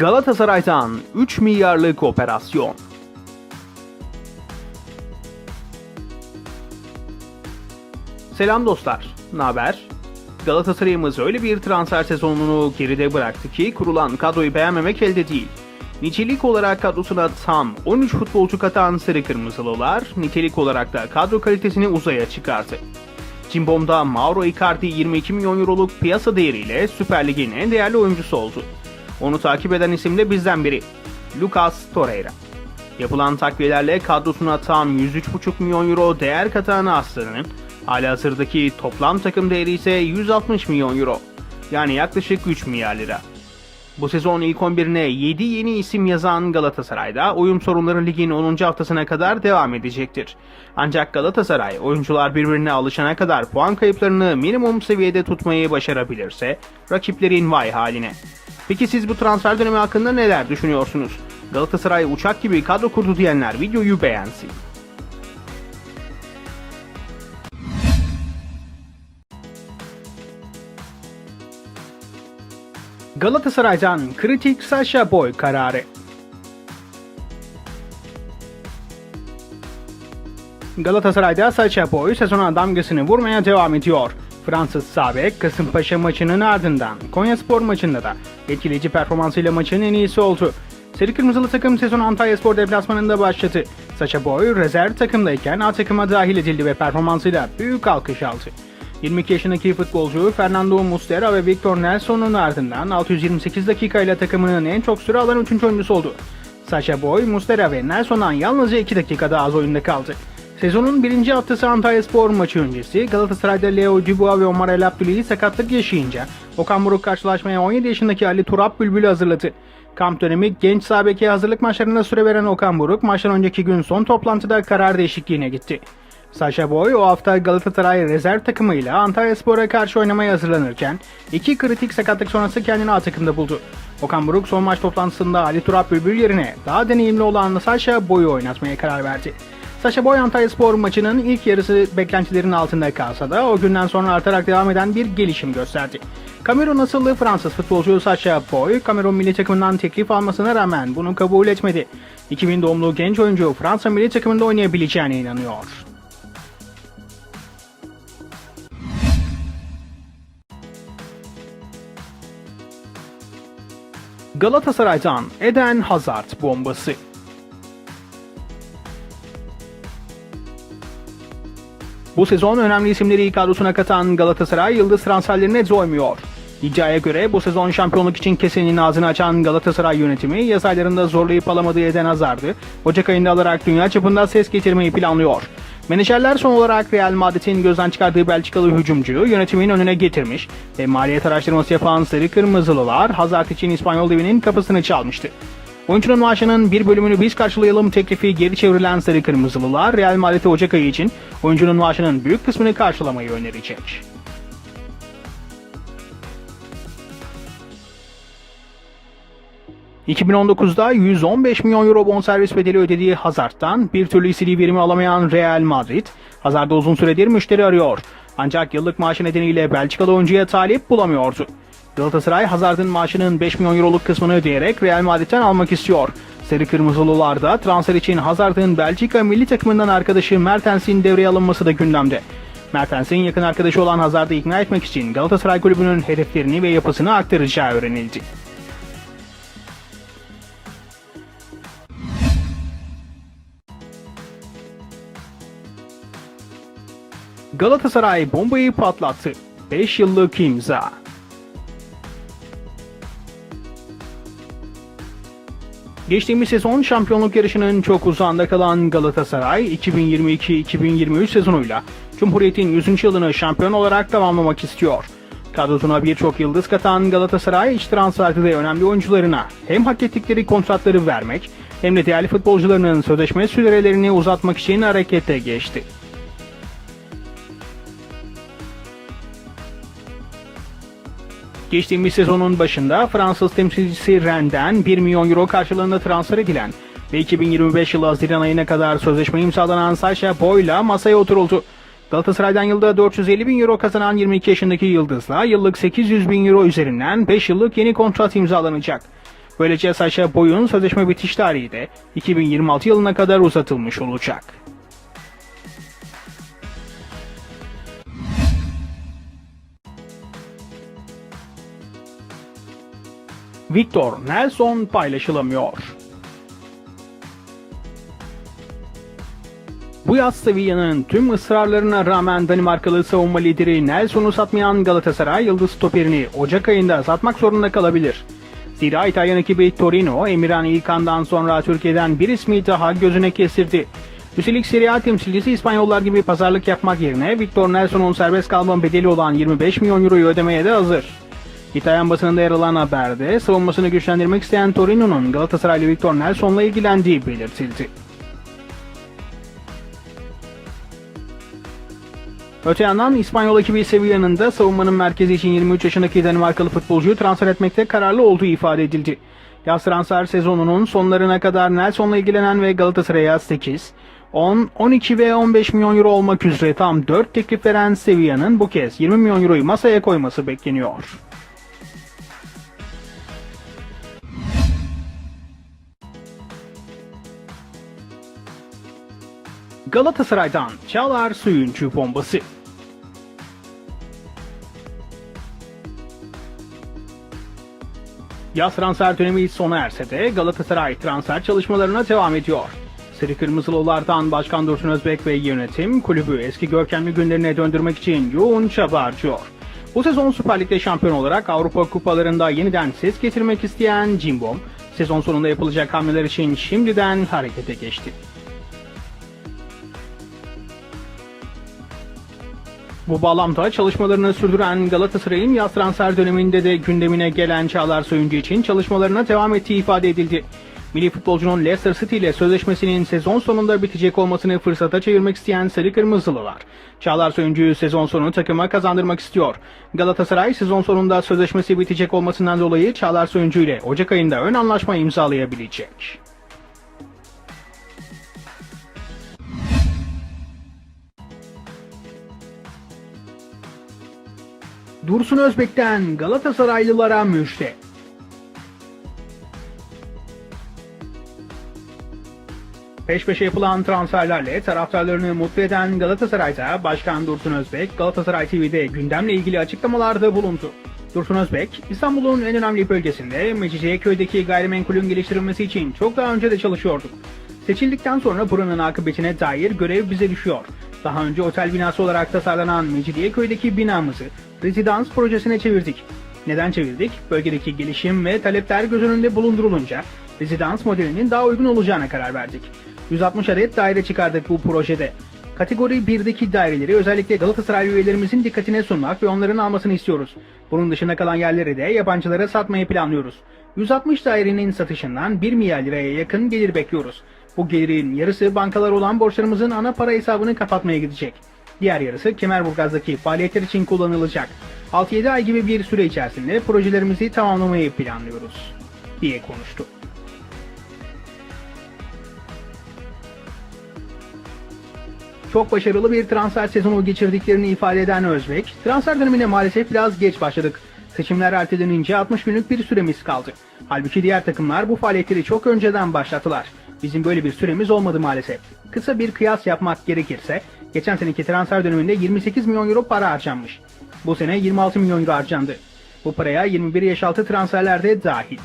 Galatasaray'dan 3 milyarlık operasyon. Selam dostlar, ne haber? Galatasaray'ımız öyle bir transfer sezonunu geride bıraktı ki kurulan kadroyu beğenmemek elde değil. Nitelik olarak kadrosuna tam 13 futbolcu katan Sarı Kırmızılılar, nitelik olarak da kadro kalitesini uzaya çıkardı. Cimbom'da Mauro Icardi 22 milyon euroluk piyasa değeriyle Süper Lig'in en değerli oyuncusu oldu. Onu takip eden isim de bizden biri. Lucas Torreira. Yapılan takviyelerle kadrosuna tam 103,5 milyon euro değer katan Aslan'ın halihazırdaki toplam takım değeri ise 160 milyon euro. Yani yaklaşık 3 milyar lira. Bu sezon ilk 11'ine 7 yeni isim yazan Galatasaray'da uyum sorunları ligin 10. haftasına kadar devam edecektir. Ancak Galatasaray oyuncular birbirine alışana kadar puan kayıplarını minimum seviyede tutmayı başarabilirse rakiplerin vay haline. Peki siz bu transfer dönemi hakkında neler düşünüyorsunuz? Galatasaray uçak gibi kadro kurdu diyenler videoyu beğensin. Galatasaray'dan kritik Sasha Boy kararı. Galatasaray'da Sacha Boy sezona damgasını vurmaya devam ediyor. Fransız Sabek Kasımpaşa maçının ardından Konyaspor maçında da etkileyici performansıyla maçın en iyisi oldu. Sarı Kırmızılı takım sezon Antalyaspor deplasmanında başladı. Sacha Boy rezerv takımdayken A takıma dahil edildi ve performansıyla büyük alkış aldı. 22 yaşındaki futbolcu Fernando Muslera ve Victor Nelson'un ardından 628 dakikayla takımının en çok süre alan 3. oyuncusu oldu. Sacha Boy, Muslera ve Nelson'dan yalnızca 2 dakikada az oyunda kaldı. Sezonun birinci haftası Antalya Spor maçı öncesi Galatasaray'da Leo Dubois ve Omar El Abdülili sakatlık yaşayınca Okan Buruk karşılaşmaya 17 yaşındaki Ali Turap Bülbül'ü hazırladı. Kamp dönemi genç Sabek'e hazırlık maçlarında süre veren Okan Buruk maçtan önceki gün son toplantıda karar değişikliğine gitti. Sacha Boy o hafta Galatasaray rezerv takımıyla Antalya Spor'a karşı oynamaya hazırlanırken iki kritik sakatlık sonrası kendini A takımda buldu. Okan Buruk son maç toplantısında Ali Turap Bülbül yerine daha deneyimli olan Sacha Boy'u oynatmaya karar verdi. Sacha Boy Antalya Spor maçının ilk yarısı beklentilerin altında kalsa da o günden sonra artarak devam eden bir gelişim gösterdi. Kamerun asıllı Fransız futbolcu Sacha Boy, Kamerun milli takımından teklif almasına rağmen bunu kabul etmedi. 2000 doğumlu genç oyuncu Fransa milli takımında oynayabileceğine inanıyor. Galatasaray'dan Eden Hazard bombası. Bu sezon önemli isimleri ilk kadrosuna katan Galatasaray yıldız transferlerine doymuyor. İddiaya göre bu sezon şampiyonluk için kesenin ağzını açan Galatasaray yönetimi yaz aylarında zorlayıp alamadığı Eden Hazard'ı Ocak ayında alarak dünya çapında ses getirmeyi planlıyor. Menajerler son olarak Real Madrid'in gözden çıkardığı Belçikalı hücumcuyu yönetimin önüne getirmiş ve maliyet araştırması yapan Sarı Kırmızılılar Hazard için İspanyol devinin kapısını çalmıştı. Oyuncunun maaşının bir bölümünü biz karşılayalım teklifi geri çevrilen Sarı Kırmızılılar Real Madrid'e Ocak ayı için oyuncunun maaşının büyük kısmını karşılamayı önerecek. ...2019'da 115 milyon euro bonservis bedeli ödediği Hazard'dan bir türlü istediği verimi alamayan Real Madrid, Hazard'da uzun süredir müşteri arıyor. Ancak yıllık maaşı nedeniyle Belçikalı oyuncuya talip bulamıyordu. Galatasaray Hazard'ın maaşının 5 milyon euroluk kısmını ödeyerek Real Madrid'den almak istiyor. Sarı Kırmızılılar da transfer için Hazard'ın Belçika milli takımından arkadaşı Mertens'in devreye alınması da gündemde. Mertens'in yakın arkadaşı olan Hazard'ı ikna etmek için Galatasaray kulübünün hedeflerini ve yapısını aktaracağı öğrenildi. Galatasaray bombayı patlattı. 5 yıllık imza. Geçtiğimiz sezon şampiyonluk yarışının çok uzağında kalan Galatasaray 2022-2023 sezonuyla Cumhuriyet'in 100. yılını şampiyon olarak tamamlamak istiyor. Kadrosuna birçok yıldız katan Galatasaray iç transferde de önemli oyuncularına hem hak ettikleri kontratları vermek hem de değerli futbolcularının sözleşme sürelerini uzatmak için harekete geçti. Geçtiğimiz sezonun başında Fransız temsilcisi Rennes'den 1 milyon euro karşılığında transfer edilen ve 2025 yılı Haziran ayına kadar sözleşme imzalanan Sacha Boy'la masaya oturuldu. Galatasaray'dan yılda 450 bin euro kazanan 22 yaşındaki Yıldız'la yıllık 800 bin euro üzerinden 5 yıllık yeni kontrat imzalanacak. Böylece Saşa Boy'un sözleşme bitiş tarihi de 2026 yılına kadar uzatılmış olacak. Victor Nelson paylaşılamıyor. Bu yaz Sevilla'nın tüm ısrarlarına rağmen Danimarkalı savunma lideri Nelson'u satmayan Galatasaray yıldız stoperini Ocak ayında satmak zorunda kalabilir. Zira İtalyan ekibi Torino, Emirhan İlkan'dan sonra Türkiye'den bir ismi daha gözüne kestirdi. Üstelik Serie A temsilcisi İspanyollar gibi pazarlık yapmak yerine Victor Nelson'un serbest kalma bedeli olan 25 milyon euroyu ödemeye de hazır. İtalyan basınında yer alan haberde savunmasını güçlendirmek isteyen Torino'nun Galatasaraylı Victor Nelson'la ilgilendiği belirtildi. Öte yandan İspanyol ekibi Sevilla'nın da savunmanın merkezi için 23 yaşındaki Danimarkalı futbolcuyu transfer etmekte kararlı olduğu ifade edildi. Yaz transfer sezonunun sonlarına kadar Nelson'la ilgilenen ve Galatasaray'a 8, 10, 12 ve 15 milyon euro olmak üzere tam 4 teklif veren Sevilla'nın bu kez 20 milyon euroyu masaya koyması bekleniyor. Galatasaray'dan Çağlar Suyuncu bombası. Yaz transfer dönemi sona erse de Galatasaray transfer çalışmalarına devam ediyor. Sarı Kırmızılılardan Başkan Dursun Özbek ve yönetim kulübü eski görkemli günlerine döndürmek için yoğun çaba harcıyor. Bu sezon Süper Lig'de şampiyon olarak Avrupa kupalarında yeniden ses getirmek isteyen Cimbom, sezon sonunda yapılacak hamleler için şimdiden harekete geçti. Bu bağlamda çalışmalarını sürdüren Galatasaray'ın yaz transfer döneminde de gündemine gelen Çağlar Soyuncu için çalışmalarına devam ettiği ifade edildi. Milli futbolcunun Leicester City ile sözleşmesinin sezon sonunda bitecek olmasını fırsata çevirmek isteyen Sarı Kırmızılılar. Çağlar Soyuncu'yu sezon sonu takıma kazandırmak istiyor. Galatasaray sezon sonunda sözleşmesi bitecek olmasından dolayı Çağlar Soyuncu ile Ocak ayında ön anlaşma imzalayabilecek. Dursun Özbek'ten Galatasaraylılara müjde. Peş peşe yapılan transferlerle taraftarlarını mutlu eden Galatasaray'da Başkan Dursun Özbek, Galatasaray TV'de gündemle ilgili açıklamalarda bulundu. Dursun Özbek, İstanbul'un en önemli bölgesinde Mecidiyeköy'deki gayrimenkulün geliştirilmesi için çok daha önce de çalışıyorduk. Seçildikten sonra buranın akıbetine dair görev bize düşüyor. Daha önce otel binası olarak tasarlanan Mecidiyeköy'deki binamızı rezidans projesine çevirdik. Neden çevirdik? Bölgedeki gelişim ve talepler göz önünde bulundurulunca rezidans modelinin daha uygun olacağına karar verdik. 160 adet daire çıkardık bu projede. Kategori 1'deki daireleri özellikle Galatasaray üyelerimizin dikkatine sunmak ve onların almasını istiyoruz. Bunun dışında kalan yerleri de yabancılara satmayı planlıyoruz. 160 dairenin satışından 1 milyar liraya yakın gelir bekliyoruz. Bu gelirin yarısı bankalar olan borçlarımızın ana para hesabını kapatmaya gidecek. Diğer yarısı Kemerburgaz'daki faaliyetler için kullanılacak. 6-7 ay gibi bir süre içerisinde projelerimizi tamamlamayı planlıyoruz, diye konuştu. Çok başarılı bir transfer sezonu geçirdiklerini ifade eden Özbek, transfer dönemine maalesef biraz geç başladık. Seçimler ertelenince 60 günlük bir süremiz kaldı. Halbuki diğer takımlar bu faaliyetleri çok önceden başlattılar. Bizim böyle bir süremiz olmadı maalesef. Kısa bir kıyas yapmak gerekirse, geçen seneki transfer döneminde 28 milyon euro para harcanmış. Bu sene 26 milyon euro harcandı. Bu paraya 21 yaş altı transferler de dahil.